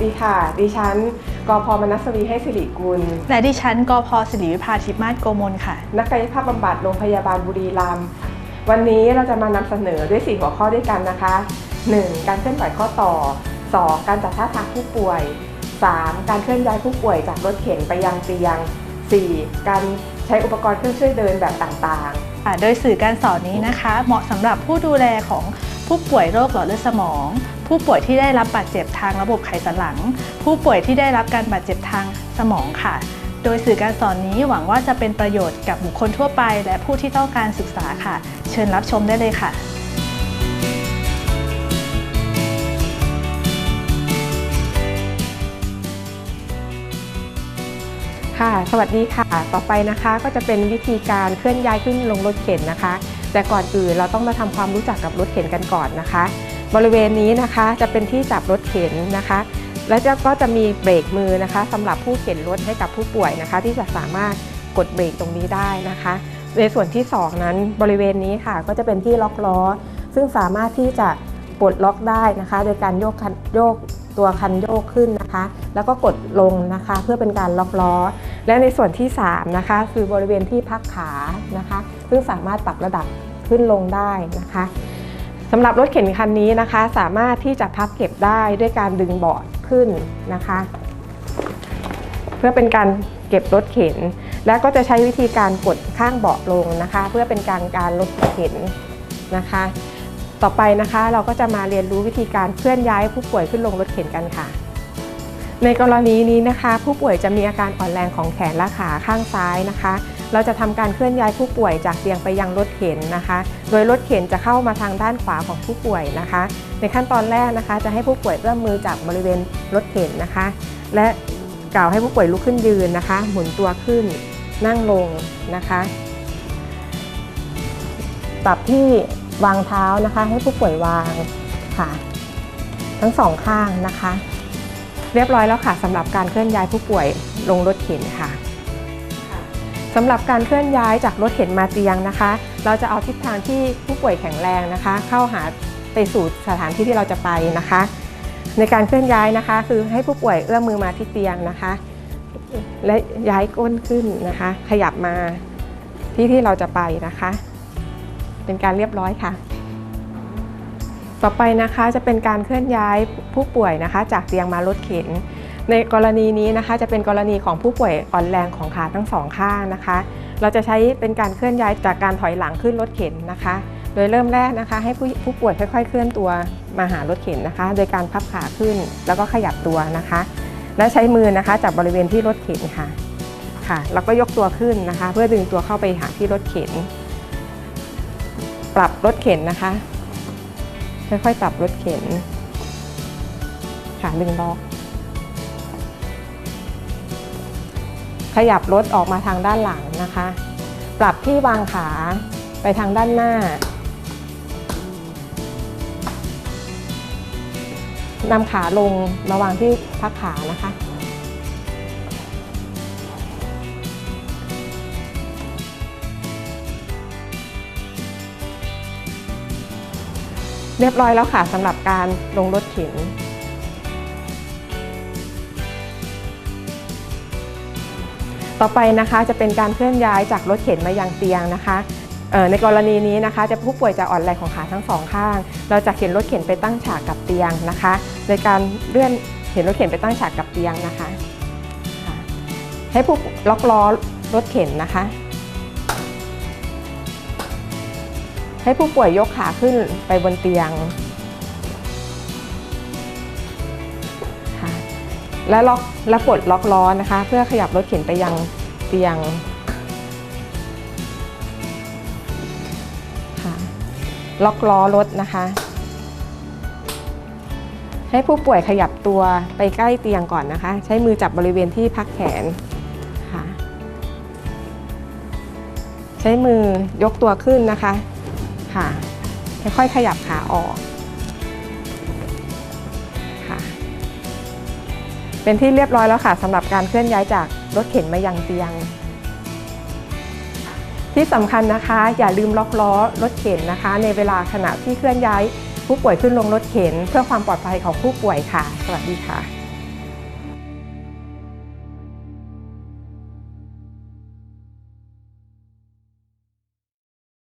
สวัสดีค่ะ ดิฉันกพมนัสวีให้สิริกุล และดิฉันกพศิริวิภาทิพมาศโกมลค่ะ นักกายภาพบำบัดโรงพยาบาลบุรีรัมย์ วันนี้เราจะมานำเสนอด้วย 4 หัวข้อด้วยกันนะคะ 1. การเคลื่อนไหวข้อต่อ 2. การจัดท่าทางผู้ป่วย 3. การเคลื่อนย้ายผู้ป่วยจากรถเข็นไปยังเตียง 4. การใช้อุปกรณ์เครื่องช่วยเดินแบบต่างๆ ค่ะโดยสื่อการสอนนี้นะคะ เหมาะสำหรับผู้ดูแลของ ผู้ป่วยโรคหลอดเลือดสมอง ผู้ป่วยที่ได้รับบาดเจ็บทางระบบไขสันหลัง ผู้ป่วยที่ได้รับการบาดเจ็บทางสมองค่ะ โดยสื่อการสอนนี้หวังว่าจะเป็นประโยชน์กับบุคคลทั่วไป และผู้ที่ต้องการศึกษาค่ะ เชิญรับชมได้เลยค่ะค่ะ สวัสดีค่ะ ต่อไปนะคะก็จะเป็นวิธีการเคลื่อนย้ายขึ้นลงรถเข็นนะคะ แต่ก่อนอื่นเราต้องมาทำความรู้จักกับรถเข็นกันก่อนนะคะ บริเวณนี้นะคะจะเป็นที่จับรถเข็นนะคะ และจะก็จะมีเบรกมือนะคะสำหรับผู้เข็นรถให้กับผู้ป่วยนะคะ ที่จะสามารถกดเบรกตรงนี้ได้นะคะ ในส่วนที่สองนั้นบริเวณนี้ค่ะก็จะเป็นที่ล็อกล้อ ซึ่งสามารถที่จะปลดล็อกได้นะคะ โดยการโยกคันโยก ตัวคันโยกขึ้นนะคะ แล้วก็กดลงนะคะ เพื่อเป็นการล็อกล้อ และในส่วนที่ 3 นะคะ คือบริเวณที่พักขานะคะ ซึ่งสามารถปรับระดับขึ้นลงได้นะคะสำหรับรถเข็นคันนี้นะคะ สามารถที่จะพับเก็บได้ด้วยการดึงเบาะขึ้นนะคะ เพื่อเป็นการเก็บรถเข็น และก็จะใช้วิธีการกดข้างเบาะลงนะคะ เพื่อเป็นการการลดเข็นนะคะ ต่อไปนะคะ เราก็จะมาเรียนรู้วิธีการเคลื่อนย้ายผู้ป่วยขึ้นลงรถเข็นกันค่ะ ในกรณีนี้นะคะ ผู้ป่วยจะมีอาการอ่อนแรงของแขนและขาข้างซ้ายนะคะ เราจะทำการเคลื่อนย้ายผู้ป่วยจากเตียงไปยังรถเข็นนะคะ โดยรถเข็นจะเข้ามาทางด้านขวาของผู้ป่วยนะคะ ในขั้นตอนแรกนะคะ จะให้ผู้ป่วยเอื้อมมือจับบริเวณรถเข็นนะคะ และกล่าวให้ผู้ป่วยลุกขึ้นยืนนะคะ หมุนตัวขึ้น นั่งลงนะคะปรับที่ วางเท้านะคะ ให้ผู้ป่วยวางค่ะ ทั้งสองข้างนะคะ เรียบร้อยแล้วค่ะสำหรับการเคลื่อนย้ายผู้ป่วยลงรถเข็นค่ะสำหรับการเคลื่อนย้ายจากรถเข็นมาเตียงนะคะ เราจะเอาทิศทางที่ผู้ป่วยแข็งแรงนะคะ เข้าหาไปสู่สถานที่ที่เราจะไปนะคะ ในการเคลื่อนย้ายนะคะ คือให้ผู้ป่วยเอื้อมมือมาที่เตียงนะคะ และย้ายก้นขึ้นนะคะ ขยับมาที่ที่เราจะไปนะคะ เป็นการเรียบร้อยค่ะ ต่อไปนะคะจะเป็นการเคลื่อนย้ายผู้ป่วยนะคะ จากเตียงมารถเข็น ในกรณีนี้นะคะ จะเป็นกรณีของผู้ป่วยอ่อนแรงของขาทั้งสองข้างนะคะ เราจะใช้เป็นการเคลื่อนย้ายจากการถอยหลังขึ้นรถเข็นนะคะ โดยเริ่มแรกนะคะให้ผู้ผู้ป่วยค่อย ๆ เคลื่อนตัวมาหารถเข็นนะคะ โดยการพับขาขึ้นแล้วก็ขยับตัวนะคะ และใช้มือนะคะจับบริเวณที่รถเข็นค่ะค่ะแล้วก็ยกตัวขึ้นนะคะ เพื่อดึงตัวเข้าไปหาที่รถเข็น ปรับรถเข็นนะคะ ค่อยๆปรับรถเข็นค่ะดึงล็อกขยับรถออกมาทางด้านหลังนะคะ ปรับที่วางขาไปทางด้านหน้านำขาลงมาวางที่พักขานะคะ เรียบร้อยแล้วค่ะสำหรับการลงรถเข็นต่อไปนะคะจะเป็นการเคลื่อนย้ายจากรถเข็นมายังเตียงนะคะในกรณีนี้นะคะจะผู้ป่วยจะอ่อนแรงของขาทั้งสองข้าง เราจะเข็นรถเข็นไปตั้งฉากกับเตียงนะคะ โดยการเลื่อนเข็นรถเข็นไปตั้งฉากกับเตียงนะคะค่ะให้ผู้ล็อกล้อรถเข็นนะคะ ให้ผู้ป่วยยกขาขึ้นไปบนเตียงค่ะและล็อกและปลดล็อกล้อนะคะ เพื่อขยับรถเข็นไปยังเตียงค่ะล็อกล้อรถนะคะ ให้ผู้ป่วยขยับตัวไปใกล้เตียงก่อนนะคะ ใช้มือจับบริเวณที่พักแขนค่ะ ใช้มือยกตัวขึ้นนะคะ ค่ะ ค่อยๆขยับขาออกค่ะ เป็นที่เรียบร้อยแล้วค่ะสำหรับการเคลื่อนย้ายจากรถเข็นมายังเตียง ที่สำคัญนะคะ อย่าลืมล็อกล้อรถเข็นนะคะ ในเวลาขณะที่เคลื่อนย้ายผู้ป่วยขึ้นลงรถเข็น เพื่อความปลอดภัยของผู้ป่วยค่ะ สวัสดีค่ะ